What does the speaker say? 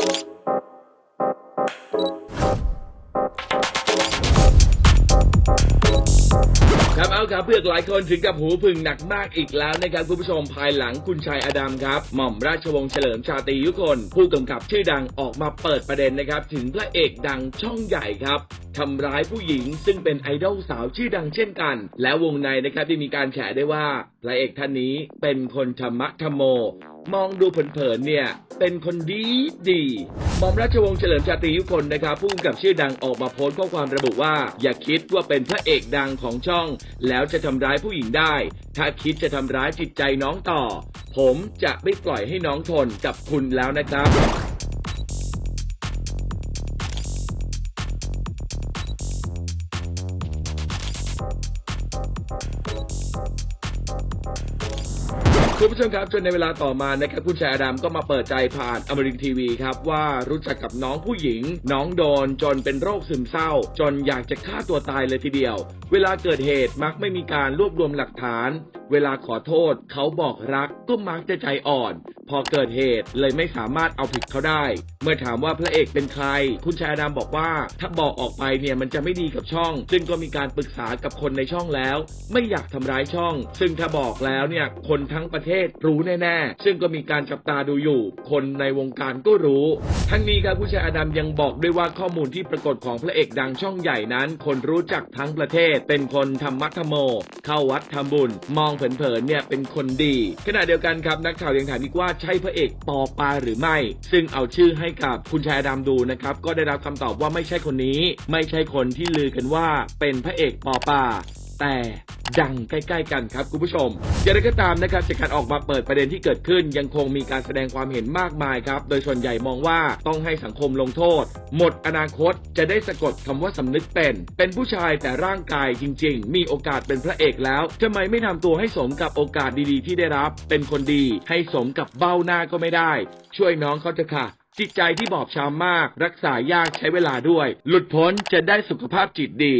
ครับเอาครับเพื่อหลายคนถึงกับหูพึ่งหนักมากอีกแล้วนะครับคุณผู้ชมภายหลังคุณชายอดัมครับ หม่อมราชวงศ์เฉลิมชาตรียุคน ผู้กำกับชื่อดังออกมาเปิดประเด็นนะครับ ถึงพระเอกดังช่องใหญ่ครับทำร้ายผู้หญิงซึ่งเป็นไอดอลสาวชื่อดังเช่นกัน และวงในนะครับที่มีการแฉได้ว่าพระเอกท่านนี้เป็นคนธรรมะธรรมโมมองดูเผินๆเนี่ย เป็นคนดีดีหม่อมราชวงศ์เฉลิมชาตรียุคนนะครับผู้กำกับชื่อดังออกมาโพสต์ข้อความระบุว่า อย่าคิดว่าเป็นพระเอกดังของช่อง แล้วจะทำร้ายผู้หญิงได้ ถ้าคิดจะทำร้ายจิตใจน้องต่อ ผมจะไม่ปล่อยให้น้องทนกับคุณแล้วนะครับ คุณผู้ชมครับจนในเวลาต่อมานะครับคุณชายอดามก็มาเปิดใจผ่านอมรินทร์ทีวีครับว่ารู้จักกับน้องผู้หญิง น้องโดนจนเป็นโรคซึมเศร้า จนอยากจะฆ่าตัวตายเลยทีเดียว เวลาเกิดเหตุมักไม่มีการรวบรวมหลักฐาน เวลาขอโทษเขาบอกรักก็มักจะใจอ่อน พอเกิดเหตุเลยไม่สามารถเอาผิดเขาได้ เมื่อถามว่าพระเอกเป็นใคร คุณชายอดามบอกว่า ถ้าบอกออกไปเนี่ยมันจะไม่ดีกับช่อง ซึ่งก็มีการปรึกษากับคนในช่องแล้ว ไม่อยากทำร้ายช่อง ซึ่งถ้าบอกแล้วเนี่ยคนทั้งประเทศรู้แน่ๆ ซึ่งก็มีการจับตาดูอยู่ คนในวงการก็รู้ ทั้งนี้ครับคุณชายอดามยังบอกด้วยว่าข้อมูลที่ปรากฏของพระเอกดังช่องใหญ่นั้น คนรู้จักทั้งประเทศ เป็นคนธรรมะธรรมโม เข้าวัดทำบุญ มองเผินๆเนี่ยเป็นคนดี ขณะเดียวกันครับนักข่าวยังถามอีกว่าใช่พระเอกปอปาหรือไม่ ซึ่งเอาชื่อให้กับคุณชายดำดูนะครับ ก็ได้รับคำตอบว่าไม่ใช่คนนี้ ไม่ใช่คนที่ลือกันว่าเป็นพระเอกปอปา แต่ ดังใกล้ ๆ กันครับคุณผู้ชมอย่างไรก็ตามนะครับจากการออกมาเปิดประเด็นที่เกิดขึ้น ยังคงมีการแสดงความเห็นมากมายครับ โดยส่วนใหญ่มองว่าต้องให้สังคมลงโทษ หมดอนาคตจะได้สะกดคำว่าสำนึกเป็น เป็นผู้ชายแต่ร่างกายจริง ๆ มีโอกาสเป็นพระเอกแล้วทำไมไม่ทำตัวให้สมกับโอกาสดีๆ ที่ได้รับ เป็นคนดี ให้สมกับเบ้าหน้าก็ไม่ได้ ช่วยน้องเขาเถอะค่ะจิตใจที่บอบช้ำมาก รักษายากใช้เวลาด้วย หลุดพ้นจะได้สุขภาพจิตดี